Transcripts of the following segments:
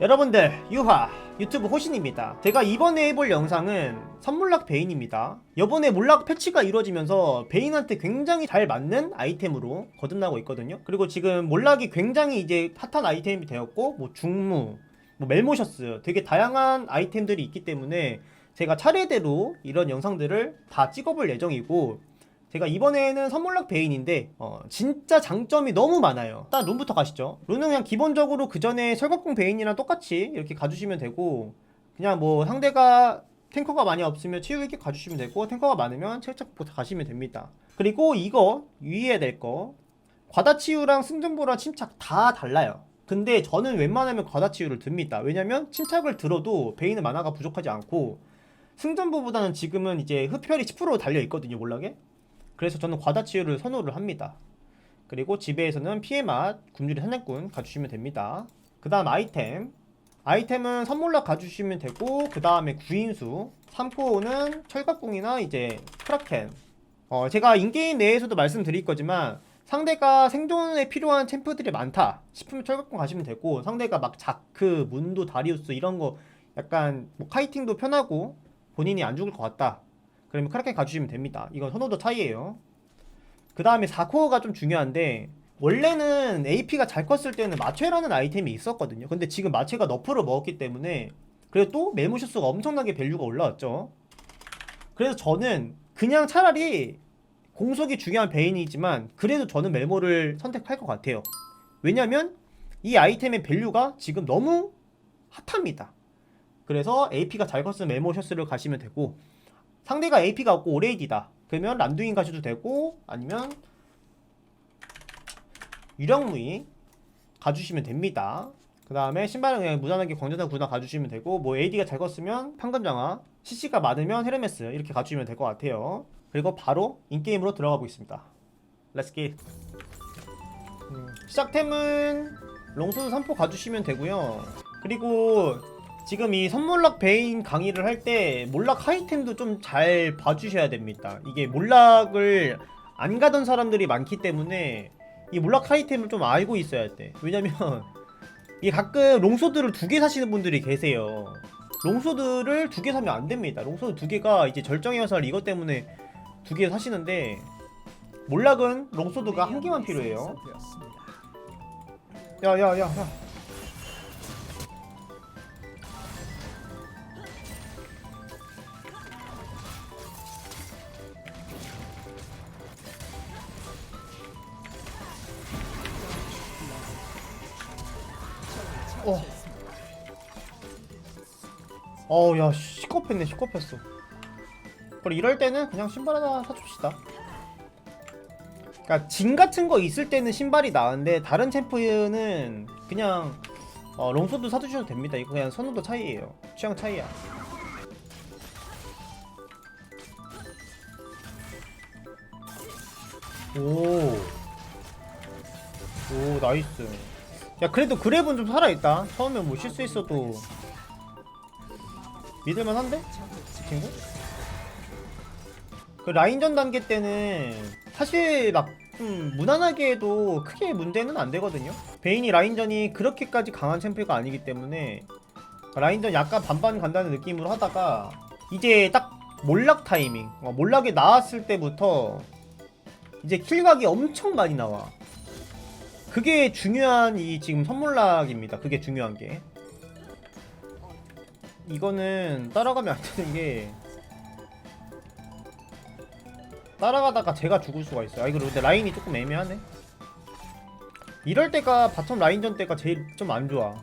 여러분들 유하 유튜브 호신입니다. 제가 이번에 해볼 영상은 선물락 베인입니다. 이번에 몰락 패치가 이루어지면서 베인한테 굉장히 잘 맞는 아이템으로 거듭나고 있거든요. 그리고 지금 몰락이 굉장히 이제 핫한 아이템이 되었고 뭐 중무 뭐 멜모셔스 되게 다양한 아이템들이 있기 때문에 제가 차례대로 이런 영상들을 다 찍어볼 예정이고 제가 이번에는 선물락 베인인데 어, 진짜 장점이 너무 많아요. 일단 룬부터 가시죠. 룬은 그냥 기본적으로 그 전에 설국공 베인이랑 똑같이 이렇게 가주시면 되고 그냥 뭐 상대가 탱커가 많이 없으면 치유이렇게 가주시면 되고 탱커가 많으면 체력부터 가시면 됩니다. 그리고 이거 유의해야 될 거 과다치유랑 승전보랑 침착 다 달라요. 근데 저는 웬만하면 과다치유를 듭니다. 왜냐면 침착을 들어도 베인은 만화가 부족하지 않고 승전보보다는 지금은 이제 흡혈이 10% 달려 있거든요 몰락에 그래서 저는 과다치유를 선호를 합니다. 그리고 지배에서는 피해 맛, 굶주리 사냥꾼 가주시면 됩니다. 그 다음 아이템. 아이템은 선몰락 가주시면 되고, 그 다음에 구인수. 3코어는 철갑궁이나 이제 크라켄. 어, 제가 인게임 내에서도 말씀드릴 거지만, 상대가 생존에 필요한 챔프들이 많다 싶으면 철갑궁 가시면 되고, 상대가 막 자크, 문도, 다리우스 이런 거 약간 뭐 카이팅도 편하고, 본인이 안 죽을 것 같다. 그러면 크라켄 가주시면 됩니다. 이건 선호도 차이예요. 그 다음에 4코어가 좀 중요한데 원래는 AP가 잘 컸을 때는 마체라는 아이템이 있었거든요. 근데 지금 마체가 너프를 먹었기 때문에 그래도 또 메모셔스가 엄청나게 밸류가 올라왔죠. 그래서 저는 그냥 차라리 공속이 중요한 베인이지만 그래도 저는 메모를 선택할 것 같아요. 왜냐면 이 아이템의 밸류가 지금 너무 핫합니다. 그래서 AP가 잘 컸으면 메모 셔스를 가시면 되고 상대가 AP가 없고 오레이디다. 그러면 란두인 가셔도 되고 아니면 유령무이 가주시면 됩니다. 그 다음에 신발은 그냥 무난하게 광전사 구나 가주시면 되고 뭐 AD가 잘 컸으면 판금장화 CC가 많으면 헤르메스 이렇게 가주시면 될 것 같아요. 그리고 바로 인게임으로 들어가 보겠습니다. 렛츠 기 음, 시작템은 롱소드 3포 가주시면 되고요. 그리고 지금 이 선몰락 베인 강의를 할 때 몰락 하이템도 좀 잘 봐주셔야 됩니다. 이게 몰락을 안 가던 사람들이 많기 때문에 이 몰락 하이템을 좀 알고 있어야 돼. 왜냐면 이게 가끔 롱소드를 두 개 사시는 분들이 계세요. 롱소드를 두 개 사면 안 됩니다. 롱소드 두 개가 이제 절정의 화살 이것 때문에 두 개 사시는데 몰락은 롱소드가 한 개만 필요해요. 야야야 야, 야. 어우 야 시겁했네 시겁했어 그래 이럴 때는 그냥 신발 하나 사줍시다 그니까 진 같은 거 있을 때는 신발이 나은데 다른 챔프는 그냥 어, 롱소드 사주셔도 됩니다 이거 그냥 선호도 차이에요 취향 차이야 오. 오, 나이스. 야, 그래도 그랩은 좀 살아있다. 처음에 뭐 실수했어도. 믿을만 한데? 이 친구? 그 라인전 단계 때는 사실 막 좀 무난하게 해도 크게 문제는 안 되거든요. 베인이 라인전이 그렇게까지 강한 챔프가 아니기 때문에 라인전 약간 반반 간다는 느낌으로 하다가 이제 딱 몰락 타이밍, 어, 몰락에 나왔을 때부터 이제 킬각이 엄청 많이 나와. 그게 중요한 이 지금 선물락입니다. 그게 중요한 게. 이거는 따라가면 안 되는 게 따라가다가 제가 죽을 수가 있어요. 아 이거 근데 라인이 조금 애매하네. 이럴 때가 바텀 라인전 때가 제일 좀 안 좋아.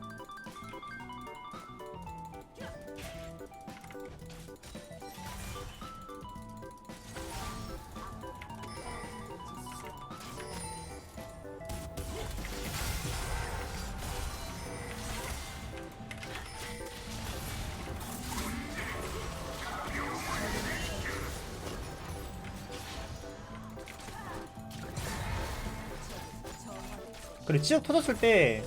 그래 치적 터졌을 때이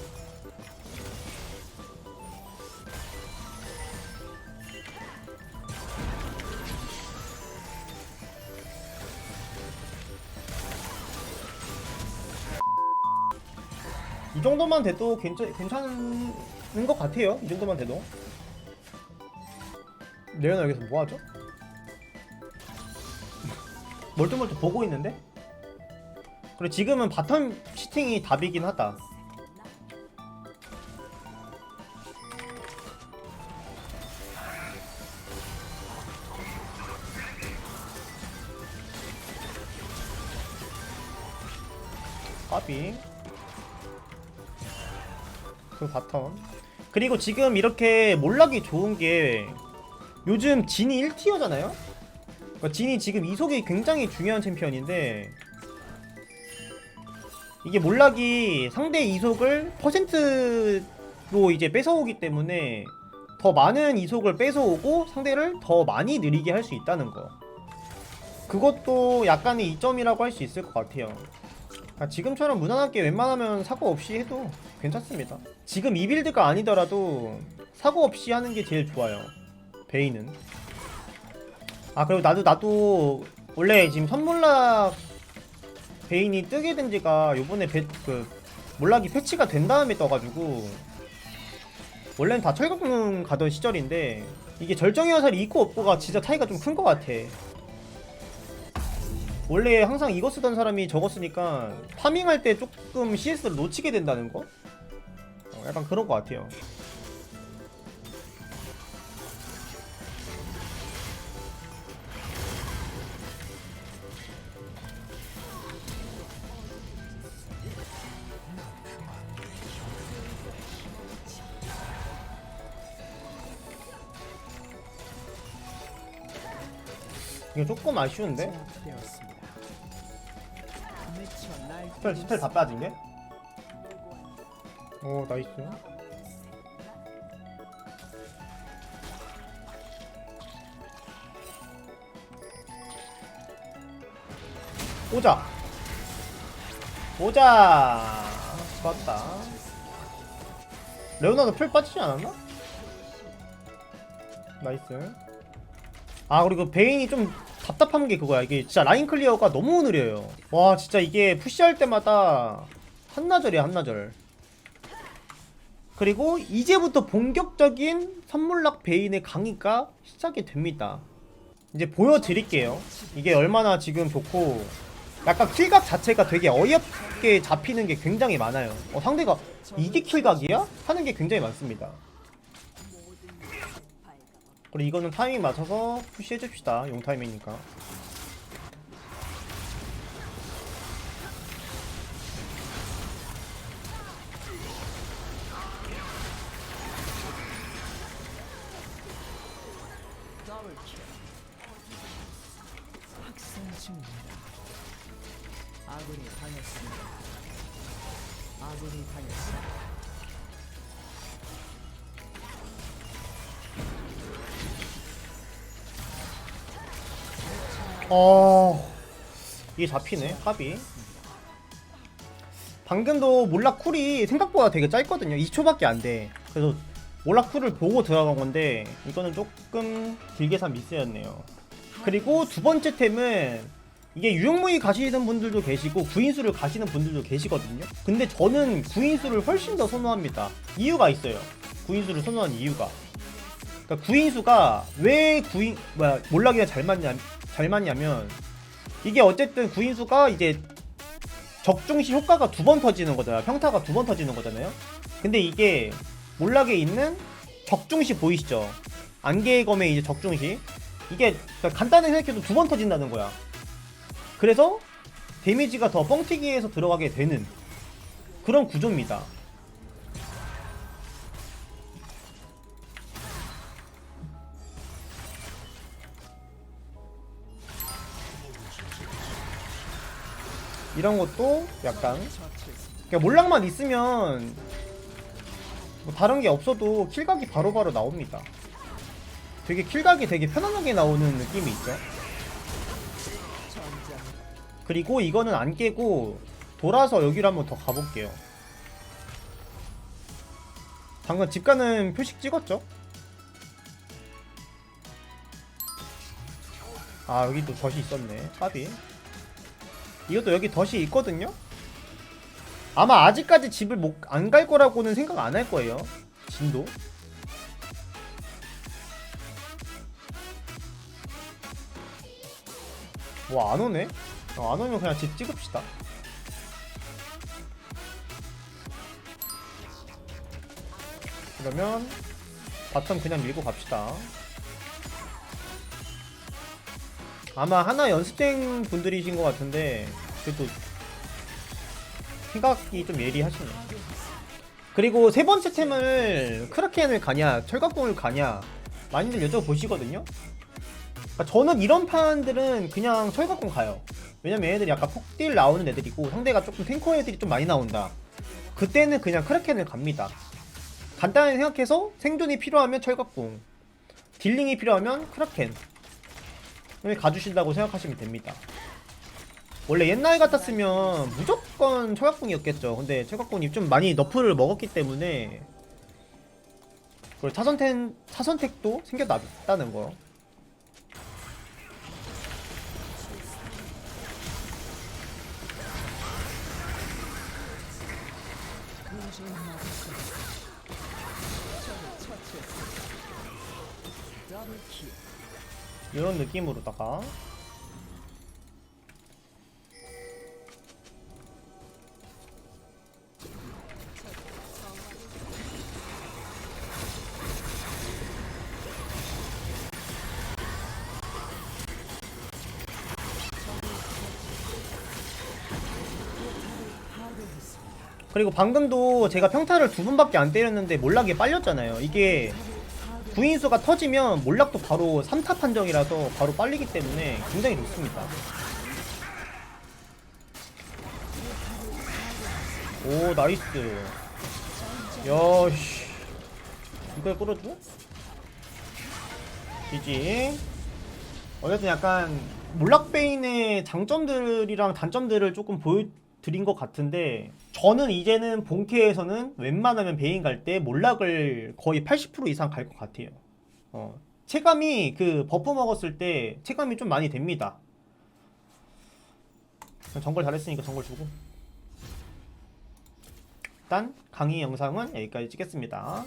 정도만 돼도 괜찮, 괜찮은 것 같아요. 이 정도만 돼도. 레오나 여기서 뭐 하죠? 멀뚱멀뚱 보고 있는데? 그리고 지금은 바텀 시팅이 답이긴 하다. 까비. 그 바텀. 그리고 지금 이렇게 몰락이 좋은 게 요즘 진이 1티어잖아요? 그러니까 진이 지금 이속이 굉장히 중요한 챔피언인데 이게 몰락이 상대 이속을 퍼센트로 이제 뺏어오기 때문에 더 많은 이속을 뺏어오고 상대를 더 많이 느리게 할 수 있다는 거. 그것도 약간의 이점이라고 할 수 있을 것 같아요. 아, 지금처럼 무난하게 웬만하면 사고 없이 해도 괜찮습니다. 지금 이 빌드가 아니더라도 사고 없이 하는 게 제일 좋아요. 베이는. 아 그리고 나도 나도 원래 지금 선몰락 베인이 뜨게 된 지가 요번에 베, 그 몰락이 패치가 된 다음에 떠가지고 원래는 다 철강문 가던 시절인데 이게 절정의 화살이 있고 없고가 진짜 차이가 좀 큰 것 같아. 원래 항상 이거 쓰던 사람이 저거 쓰니까 파밍할 때 조금 CS를 놓치게 된다는 거? 어, 약간 그런 것 같아요. 이게 조금 아쉬운데? 스펠 스펠 다 빠진 게? 오 나이스 오자 오자 좋았다 레오나도 풀 빠지지 않았나? 나이스 아 그리고 베인이 좀 답답한 게 그거야. 이게 진짜 라인 클리어가 너무 느려요. 와 진짜 이게 푸시할 때마다 한나절이야 한나절. 그리고 이제부터 본격적인 선물락 베인의 강의가 시작이 됩니다. 이제 보여드릴게요. 이게 얼마나 지금 좋고 약간 킬각 자체가 되게 어이없게 잡히는 게 굉장히 많아요. 어, 상대가 이게 킬각이야? 하는 게 굉장히 많습니다 그리고 이거는 타이밍 맞춰서 푸시해줍시다. 용 타이밍이니까 어. 이게 잡히네 합이. 방금도 몰락 쿨이 생각보다 되게 짧거든요. 2초밖에 안돼. 그래서 몰락 쿨을 보고 들어간 건데 이거는 조금 길게 산 미스였네요. 그리고 두 번째 템은 이게 유용무이 가시는 분들도 계시고 구인수를 가시는 분들도 계시거든요. 근데 저는 구인수를 훨씬 더 선호합니다. 이유가 있어요. 구인수를 선호하는 이유가. 그러니까 구인수가 왜 구인 뭐야 몰락이랑 잘 맞냐 잘 맞냐면 이게 어쨌든 구인수가 이제 적중시 효과가 두 번 터지는 거잖아요. 평타가 두 번 터지는 거잖아요. 근데 이게 몰락에 있는 적중시 보이시죠? 안개의 검의 이제 적중시 이게 그러니까 간단하게 생각해도 두 번 터진다는 거야. 그래서 데미지가 더 뻥튀기해서 들어가게 되는 그런 구조입니다. 이런 것도 약간 그러니까 몰락만 있으면 뭐 다른 게 없어도 킬각이 바로 바로 나옵니다. 되게 킬각이 되게 편안하게 나오는 느낌이 있죠. 그리고 이거는 안 깨고 돌아서 여기로 한번 더 가볼게요. 방금 집 가는 표식 찍었죠? 아 여기 또 덫이 있었네 까비 이것도 여기 덫이 있거든요? 아마 아직까지 집을 못 안 갈 거라고는 생각 안 할 거예요 진도 와 안오네? 어, 안 오면 그냥 집 찍읍시다 그러면 바텀 그냥 밀고 갑시다 아마 하나 연습생 분들이신 것 같은데 그래도 생각이 좀 예리하시네. 그리고 세 번째 템을 크라켄을 가냐 철갑공을 가냐 많이들 여쭤보시거든요. 그러니까 저는 이런 판들은 그냥 철갑공 가요. 왜냐면 얘네들이 약간 폭딜 나오는 애들이고 상대가 조금 탱커 애들이 좀 많이 나온다. 그때는 그냥 크라켄을 갑니다. 간단히 생각해서 생존이 필요하면 철갑공 딜링이 필요하면 크라켄을 가주신다고 생각하시면 됩니다. 원래 옛날 같았으면 무조건 철갑공이었겠죠. 근데 철갑공이 좀 많이 너프를 먹었기 때문에 그리고 차선택, 차선택도 생겨났다는 거 이런 느낌으로다가 그리고 방금도 제가 평타를 두 번밖에 안 때렸는데 몰락에 빨렸잖아요. 이게 구인수가 터지면 몰락도 바로 3타 판정이라서 바로 빨리기 때문에 굉장히 좋습니다. 오 나이스. 야씨 이걸 끌어줘? 지지. 어쨌든 약간 몰락베인의 장점들이랑 단점들을 조금 보여 드린 것 같은데 저는 이제는 본캐에서는 웬만하면 베인 갈 때 몰락을 거의 80% 이상 갈 것 같아요. 어, 체감이 그 버프 먹었을 때 체감이 좀 많이 됩니다. 정글 잘했으니까 정글 주고. 일단 강의 영상은 여기까지 찍겠습니다.